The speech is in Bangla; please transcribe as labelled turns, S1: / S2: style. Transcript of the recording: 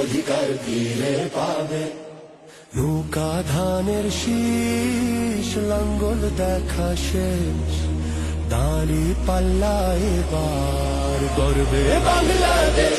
S1: অধিকার ফিরে পাবে। নৌকা ধানের শীষ লাঙ্গল দেখা শেষ। দাঁড়ি পাল্লা এবার গর্বে বাংলাদেশ।